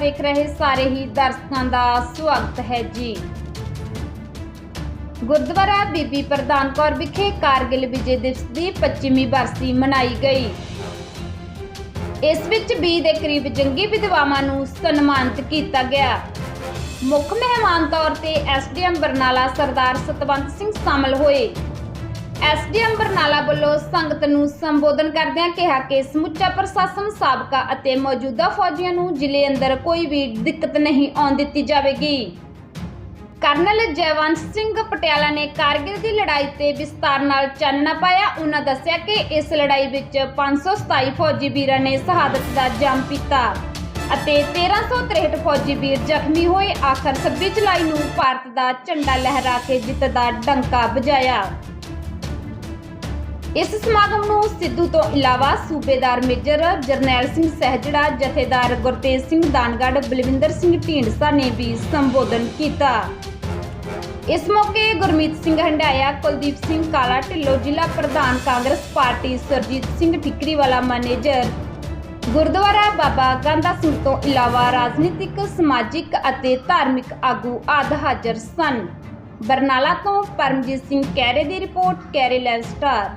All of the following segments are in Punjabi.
ਦੇਖ ਰਹੇ ਸਾਰੇ ਹੀ ਦਰਸ਼ਕਾਂ ਦਾ ਸਵਾਗਤ ਹੈ ਜੀ। ਗੁਰਦੁਆਰਾ ਬੀਬੀ ਪ੍ਰਧਾਨ ਕੌਰ ਵਿਖੇ ਕਾਰਗਿਲ ਵਿਜੇ ਦਿਵਸ ਦੀ 25ਵੀਂ ਬਰਸੀ ਮਨਾਈ ਗਈ। ਇਸ ਵਿੱਚ 20 ਦੇ ਕਰੀਬ ਜੰਗੀ ਵਿਧਵਾਵਾਂ ਨੂੰ ਸਨਮਾਨਿਤ ਕੀਤਾ ਗਿਆ। ਮੁੱਖ ਮਹਿਮਾਨ ਤੌਰ ਤੇ ਐਸਡੀਐਮ ਬਰਨਾਲਾ ਸਰਦਾਰ ਸਤਵੰਤ ਸਿੰਘ ਸ਼ਾਮਲ ਹੋਏ। ਐਸਡੀਐਮ ਬਰਨਾਲਾ ਵੱਲੋਂ ਸੰਗਤ ਨੂੰ ਸੰਬੋਧਨ ਕਰਦਿਆਂ ਕਿਹਾ ਕਿ ਸਮੁੱਚਾ ਪ੍ਰਸ਼ਾਸਨ ਸਾਬਕਾ ਅਤੇ ਮੌਜੂਦਾ ਫੌਜੀਆਂ ਨੂੰ ਜ਼ਿਲ੍ਹੇ ਅੰਦਰ ਕੋਈ ਵੀ ਦਿੱਕਤ ਨਹੀਂ ਆਉਣ ਦਿੱਤੀ ਜਾਵੇਗੀ। ਕਰਨਲ ਜੈਵੰਤ ਸਿੰਘ ਪਟਿਆਲਾ ਨੇ ਕਾਰਗਿਲ ਦੀ ਲੜਾਈ ਤੇ ਵਿਸਤਾਰ ਨਾਲ ਚਾਨਣਾ ਪਾਇਆ। ਉਹਨਾਂ ਦੱਸਿਆ ਕਿ ਇਸ ਲੜਾਈ ਵਿੱਚ 527 ਫੌਜੀ ਵੀਰਾਂ ਨੇ ਸ਼ਹਾਦਤ ਦਾ ਜਾਮ ਪੀਤਾ ਅਤੇ 1363 ਫੌਜੀ ਵੀਰ ਜ਼ਖਮੀ ਹੋਏ। ਆਖਰ 26 ਜੁਲਾਈ ਨੂੰ ਭਾਰਤ ਦਾ ਝੰਡਾ ਲਹਿਰਾ ਕੇ ਜਿੱਤ ਦਾ ਡੰਕਾ ਵਜਾਇਆ। ਇਸ ਸਮਾਗਮ ਨੂੰ ਸਿੱਧੂ ਤੋਂ ਇਲਾਵਾ ਸੂਬੇਦਾਰ ਮੇਜਰ ਜਰਨੈਲ ਸਿੰਘ ਸਹਿਜੜਾ, ਜਥੇਦਾਰ ਗੁਰਤੇਜ ਸਿੰਘ ਦਾਨਗੜ੍ਹ, ਬਲਵਿੰਦਰ ਸਿੰਘ ਢੀਂਡਸਾ ਨੇ ਵੀ ਸੰਬੋਧਨ ਕੀਤਾ। ਇਸ ਮੌਕੇ ਗੁਰਮੀਤ ਸਿੰਘ ਹੰਡਾਇਆ, ਕੁਲਦੀਪ ਸਿੰਘ ਕਾਲਾ ਢਿੱਲੋਂ ਜ਼ਿਲ੍ਹਾ ਪ੍ਰਧਾਨ ਕਾਂਗਰਸ ਪਾਰਟੀ ਸਰਜੀਤ ਸਿੰਘ ਠਿਕਰੀਵਾਲਾ ਮੈਨੇਜਰ। ਗੁਰਦੁਆਰਾ ਬਾਬਾ ਗਾਂਧਾ ਸਿੰਘ ਤੋਂ ਇਲਾਵਾ ਰਾਜਨੀਤਿਕ, ਸਮਾਜਿਕ ਅਤੇ ਧਾਰਮਿਕ ਆਗੂ ਆਦਿ ਹਾਜ਼ਰ ਸਨ। ਬਰਨਾਲਾ ਤੋਂ ਪਰਮਜੀਤ ਸਿੰਘ ਕੈਰੇ ਦੀ report, Kaire live star.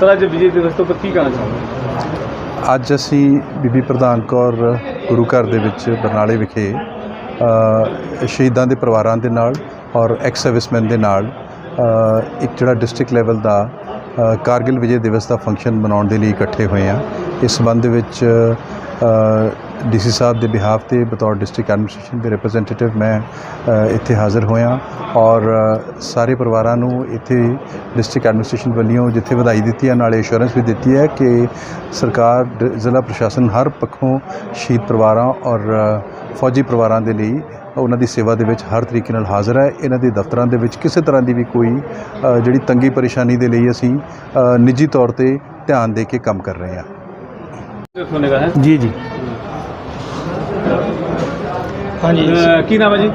Sir, ਅੱਜ ਵਿਜੇ ਦਿਵਸ ਤੋਂ ਕੀ ਕਹਿਣਾ ਚਾਹੁੰਦੇ ਅੱਜ ਅਸੀਂ ਬੀਬੀ ਪ੍ਰਧਾਨ ਕੌਰ ਗੁਰੂ ਘਰ ਦੇ ਵਿੱਚ ਬਰਨਾਲੇ ਵਿਖੇ ਸ਼ਹੀਦਾਂ ਦੇ ਪਰਿਵਾਰਾਂ ਦੇ ਨਾਲ ਔਰ ਐਕਸ ਸਰਵਿਸਮੈਨ ਦੇ ਨਾਲ ਇੱਕ ਜਿਹੜਾ ਡਿਸਟ੍ਰਿਕਟ ਲੈਵਲ ਦਾ ਕਾਰਗਿਲ ਵਿਜੇ ਦਿਵਸ ਦਾ ਫੰਕਸ਼ਨ ਮਨਾਉਣ ਦੇ ਲਈ ਇਕੱਠੇ ਹੋਏ ਆ ਇਸ ਸੰਬੰਧ ਵਿੱਚ ਡੀਸੀ ਸਾਹਿਬ ਦੇ ਬਿਹਾਫ ਤੇ ਬਤੌਰ ਡਿਸਟ੍ਰਿਕਟ ਐਡਮਿਨਿਸਟ੍ਰੇਸ਼ਨ ਦੇ ਰਿਪਰੈਜ਼ੈਂਟੇਟਿਵ ਮੈਂ ਇੱਥੇ ਹਾਜ਼ਰ ਹੋਇਆ ਔਰ ਸਾਰੇ ਪਰਿਵਾਰਾਂ ਨੂੰ ਇੱਥੇ ਡਿਸਟ੍ਰਿਕਟ ਐਡਮਿਨਿਸਟ੍ਰੇਸ਼ਨ ਵੱਲੋਂ ਜਿੱਥੇ ਵਧਾਈ ਦਿੱਤੀ ਹੈ, ਨਾਲੇ ਅਸ਼ੋਰੈਂਸ ਵੀ ਦਿੱਤੀ ਹੈ ਕਿ ਸਰਕਾਰ, ਡ- ਜ਼ਿਲ੍ਹਾ ਪ੍ਰਸ਼ਾਸਨ ਹਰ ਪੱਖੋਂ ਸ਼ਹੀਦ ਪਰਿਵਾਰਾਂ ਔਰ ਫੌਜੀ ਪਰਿਵਾਰਾਂ ਦੇ ਲਈ ਉਹਨਾਂ ਦੀ ਸੇਵਾ ਦੇ ਵਿੱਚ ਹਰ ਤਰੀਕੇ ਨਾਲ ਹਾਜ਼ਰ ਹੈ। ਇਹਨਾਂ ਦੇ ਦਫ਼ਤਰਾਂ ਦੇ ਵਿੱਚ ਕਿਸੇ ਤਰ੍ਹਾਂ ਦੀ ਵੀ ਕੋਈ ਜਿਹੜੀ ਤੰਗੀ ਪਰੇਸ਼ਾਨੀ ਦੇ ਲਈ ਅਸੀਂ ਨਿੱਜੀ ਤੌਰ ਤੇ ਧਿਆਨ ਦੇ ਕੇ ਕੰਮ ਕਰ ਰਹੇ ਹਾਂ। ਸੁਣੇ ਦਾ ਹੈ? ਜੀ ਜੀ। ਹਾਂਜੀ। ਅਹ ਕੀ ਨਾਮ ਹੈ ਜੀ?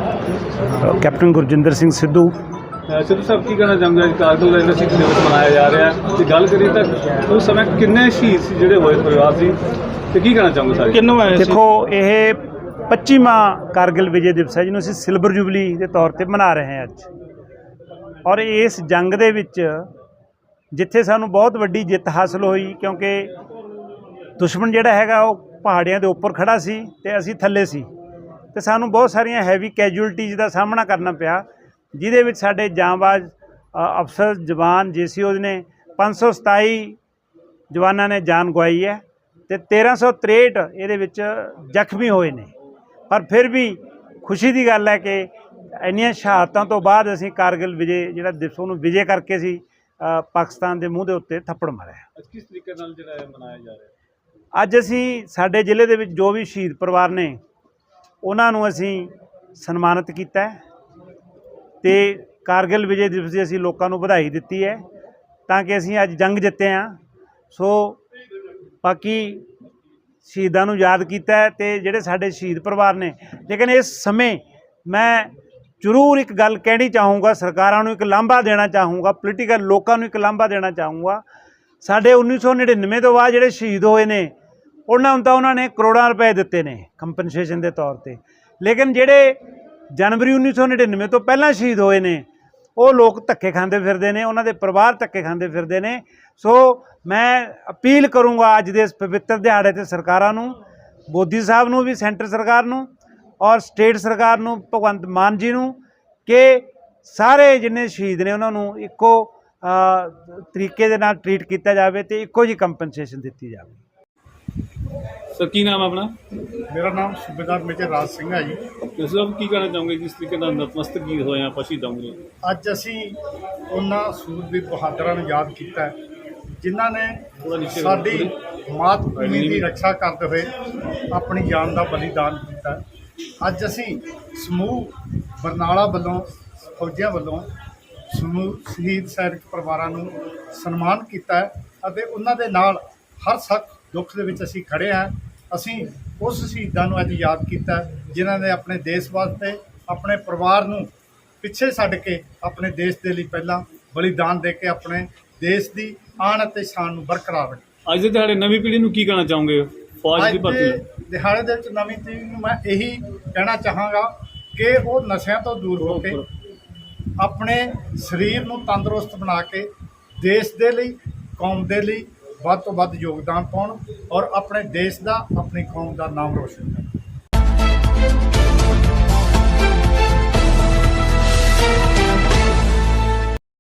ਕੈਪਟਨ ਗੁਰਜਿੰਦਰ ਸਿੰਘ ਸਿੱਧੂ। ਸਿੱਧੂ ਸਾਹਿਬ ਕੀ ਕਹਿਣਾ ਚਾਹੁੰਦੇ ਅੱਜ ਕਾਰਗਿਲ ਦਾ ਜਿਹੜਾ ਸਿੱਖ ਦਿਵਸ ਮਨਾਇਆ ਜਾ ਰਿਹਾ ਹੈ। ਤੇ ਗੱਲ ਕਰੀਏ ਤਾਂ ਉਸ ਸਮੇਂ ਕਿੰਨੇ ਸ਼ਹੀਦ ਸੀ ਜਿਹੜੇ ਹੋਏ ਪਰਿਵਾਰ ਸੀ? ਤੇ ਕੀ ਕਹਿਣਾ ਚਾਹੋਗੇ ਸਾਰੇ? ਕਿੰਨੋਂ ਆਏ ਦੇਖੋ ਇਹ 25ਵਾਂ ਕਾਰਗਿਲ ਵਿਜੇ ਦਿਵਸ ਹੈ ਜਿਹਨੂੰ ਅਸੀਂ ਸਿਲਵਰ ਜੁਬਲੀ ਦੇ ਤੌਰ ਤੇ ਮਨਾ ਰਹੇ ਹਾਂ ਅੱਜ। ਔਰ ਇਸ ਜੰਗ ਦੇ ਵਿੱਚ ਜਿੱਥੇ ਸਾਨੂੰ ਬਹੁਤ ਵੱਡੀ ਜਿੱਤ ਹਾਸਲ ਹੋਈ ਕਿਉਂਕਿ ਦੁਸ਼ਮਣ ਜਿਹੜਾ ਹੈਗਾ ਉਹ ਪਹਾੜੀਆਂ ਦੇ ਉੱਪਰ ਖੜਾ ਸੀ ਤੇ ਅਸੀਂ ਥੱਲੇ ਸੀ। ਤੇ ਸਾਨੂੰ ਬਹੁਤ ਸਾਰੀਆਂ ਹੈਵੀ ਕੈਜੂਅਲਟੀਜ਼ ਦਾ ਸਾਹਮਣਾ ਕਰਨਾ ਪਿਆ, ਜਿਹਦੇ ਵਿੱਚ ਸਾਡੇ ਜਾਂਬਾਜ਼ ਅਫਸਰ, ਜਵਾਨ ਜੀਸੀਓ ਨੇ 527 ਜਵਾਨਾਂ ਨੇ ਜਾਨ ਗਵਾਈ ਹੈ ਤੇ 1363 ਇਹਦੇ ਵਿੱਚ ਜ਼ਖਮੀ ਹੋਏ ਨੇ। ਪਰ ਫਿਰ ਵੀ ਖੁਸ਼ੀ ਦੀ ਗੱਲ ਹੈ ਕਿ ਇੰਨੀਆਂ ਸ਼ਹਾਦਤਾਂ ਤੋਂ ਬਾਅਦ ਅਸੀਂ ਕਾਰਗਿਲ ਵਿਜੇ, ਜਿਹੜਾ ਦਿਵਸ ਨੂੰ ਵਿਜੇ ਕਰਕੇ ਸੀ ਪਾਕਿਸਤਾਨ ਦੇ ਮੂੰਹ ਦੇ ਉੱਤੇ ਥੱਪੜ ਮਾਰਿਆ। ਕਿਸ ਤਰੀਕੇ ਨਾਲ ਜਿਹੜਾ ਇਹ ਮਨਾਇਆ ਜਾ ਰਿਹਾ? ਅੱਜ ਅਸੀਂ ਸਾਡੇ ਜ਼ਿਲ੍ਹੇ ਦੇ ਵਿੱਚ ਜੋ ਵੀ ਸ਼ਹੀਦ ਪਰਿਵਾਰ ਨੇ, ਉਹਨਾਂ ਨੂੰ ਅਸੀਂ ਸਨਮਾਨਿਤ ਕੀਤਾ ਹੈ ਤੇ ਕਾਰਗਿਲ ਵਿਜੇ ਦਿਵਸ ਦੀ ਅਸੀਂ ਲੋਕਾਂ ਨੂੰ ਵਧਾਈ ਦਿੱਤੀ ਹੈ ਤਾਂ ਕਿ ਅਸੀਂ ਅੱਜ ਜੰਗ ਜਿੱਤੇ ਹਾਂ। ਸੋ ਬਾਕੀ ਸ਼ਹੀਦਾਂ ਨੂੰ ਯਾਦ ਕੀਤਾ ਹੈ ਤੇ ਜਿਹੜੇ ਸਾਡੇ ਸ਼ਹੀਦ ਪਰਿਵਾਰ ਨੇ, ਲੇਕਿਨ ਇਸ ਸਮੇਂ ਮੈਂ ਜ਼ਰੂਰ ਇੱਕ ਗੱਲ ਕਹਿਣੀ ਚਾਹੂੰਗਾ, ਸਰਕਾਰਾਂ ਨੂੰ ਇੱਕ ਲਾਂਭਾ ਦੇਣਾ ਚਾਹੂੰਗਾ ਪੋਲੀਟੀਕਲ ਲੋਕਾਂ ਨੂੰ ਇੱਕ ਲਾਂਭਾ ਦੇਣਾ ਚਾਹੂੰਗਾ। ਸਾਡੇ 1999 ਤੋਂ ਬਾਅਦ ਜਿਹੜੇ ਸ਼ਹੀਦ ਹੋਏ ਨੇ ਉਹਨਾਂ ਨੂੰ ਤਾਂ ਉਹਨਾਂ ਨੇ ਕਰੋੜਾਂ ਰੁਪਏ ਦਿੱਤੇ ਨੇ ਕੰਪਨਸੇਸ਼ਨ ਦੇ ਤੌਰ ਤੇ। ਲੇਕਿਨ ਜਿਹੜੇ ਜਨਵਰੀ 1999 ਤੋਂ ਪਹਿਲਾਂ ਸ਼ਹੀਦ ਹੋਏ ਨੇ, ਉਹ ਲੋਕ ਧੱਕੇ ਖਾਂਦੇ ਫਿਰਦੇ ਨੇ, ਉਹਨਾਂ ਦੇ ਪਰਿਵਾਰ ਧੱਕੇ ਖਾਂਦੇ ਫਿਰਦੇ ਨੇ। ਸੋ ਮੈਂ ਅਪੀਲ ਕਰੂੰਗਾ ਅੱਜ ਦੇ ਇਸ ਪਵਿੱਤਰ ਦਿਹਾੜੇ ਤੇ ਸਰਕਾਰਾਂ ਨੂੰ, ਮੋਦੀ ਸਾਹਿਬ ਨੂੰ ਵੀ, ਸੈਂਟਰ ਸਰਕਾਰ ਨੂੰ ਔਰ ਸਟੇਟ ਸਰਕਾਰ ਨੂੰ, ਭਗਵੰਤ ਮਾਨ ਜੀ ਨੂੰ ਕਿ ਸਾਰੇ ਜਿੰਨੇ ਸ਼ਹੀਦ ਨੇ ਉਹਨਾਂ ਨੂੰ ਇੱਕੋ ਤਰੀਕੇ ਦੇ ਨਾਲ ਟਰੀਟ ਕੀਤਾ ਜਾਵੇ ਤੇ ਇੱਕੋ ਜੀ ਕੰਪਨਸੇਸ਼ਨ ਦਿੱਤੀ ਜਾਵੇ। ਸਰ ਕੀ ਨਾਮ ਹੈ ਆਪਣਾ? ਮੇਰਾ ਨਾਮ ਸੂਬੇਦਾਰ ਮੇਜਰ ਰਾਜ ਸਿੰਘ ਹੈ ਜੀ। ਇਸ ਵਕਤ ਕੀ ਕਹਿਣਾ ਚਾਹੋਗੇ ਜਿਸ ਤਰੀਕੇ ਨਾਲ ਨਤਮਸਤਕ ਕੀ ਹੋਏ ਆ ਪਸ਼ੀ ਦਊਂਗੇ ਅੱਜ ਅਸੀਂ ਉਹਨਾਂ ਸੂਰਬੀਰ ਬਹਾਦਰਾਂ ਨੂੰ ਯਾਦ ਕੀਤਾ ਜਿਨ੍ਹਾਂ ਨੇ। ਸਾਡੀ ਮਾਤ ਭੂਮੀ ਦੀ ਰੱਖਿਆ ਕਰਦੇ ਹੋਏ ਆਪਣੀ ਜਾਨ ਦਾ ਬਲੀਦਾਨ ਕੀਤਾ। ਅੱਜ ਅਸੀਂ ਸਮੂਹ ਬਰਨਾਲਾ ਵੱਲੋਂ ਫੌਜੀਆਂ ਵੱਲੋਂ ਸਮੂਹ ਸ਼ਹੀਦ ਸੈਨਿਕ ਪਰਿਵਾਰਾਂ ਨੂੰ ਸਨਮਾਨ ਕੀਤਾ ਅਤੇ ਉਹਨਾਂ ਦੇ ਨਾਲ ਹਰ ਸਖਤ ਦੁੱਖ ਦੇ ਵਿੱਚ ਅਸੀਂ ਖੜੇ ਹਾਂ। ਅਸੀਂ ਉਸ ਸ਼ਹੀਦਾਂ ਨੂੰ ਅੱਜ ਯਾਦ ਕੀਤਾ ਜਿਨ੍ਹਾਂ ਨੇ ਆਪਣੇ ਦੇਸ਼ ਵਾਸਤੇ ਆਪਣੇ ਪਰਿਵਾਰ ਨੂੰ ਪਿੱਛੇ ਛੱਡ ਕੇ ਆਪਣੇ ਦੇਸ਼ ਦੇ ਲਈ ਪਹਿਲਾਂ ਬਲੀਦਾਨ ਦੇ ਕੇ ਆਪਣੇ ਦੇਸ਼ ਦੀ ਆਣ ਅਤੇ ਸ਼ਾਨ ਨੂੰ ਬਰਕਰਾਰ ਰੱਖਿਆ। ਅੱਜ ਦੇ ਦਿਹਾੜੇ ਨਵੀਂ ਪੀੜ੍ਹੀ ਨੂੰ ਕੀ ਕਹਿਣਾ ਚਾਹੋਗੇ? ਫੌਜ ਦੀ ਭਰਤੀ? ਦਿਹਾੜੇ ਦੇ ਵਿੱਚ ਨਵੀਂ ਪੀੜ੍ਹੀ ਨੂੰ ਮੈਂ ਇਹੀ ਕਹਿਣਾ ਚਾਹਾਂਗਾ ਕਿ ਉਹ ਨਸ਼ਿਆਂ ਤੋਂ ਦੂਰ ਹੋ ਕੇ ਆਪਣੇ ਸਰੀਰ ਨੂੰ ਤੰਦਰੁਸਤ ਬਣਾ ਕੇ ਦੇਸ਼ ਦੇ ਲਈ ਕੌਮ ਦੇ ਲਈ ਵੱਧ ਤੋਂ ਵੱਧ ਯੋਗਦਾਨ ਪਾਉਣ ਔਰ ਆਪਣੇ ਦੇਸ਼ ਦਾ, ਆਪਣੀ ਕੌਮ ਦਾ ਨਾਮ ਰੋਸ਼ਨ ਕਰਨ।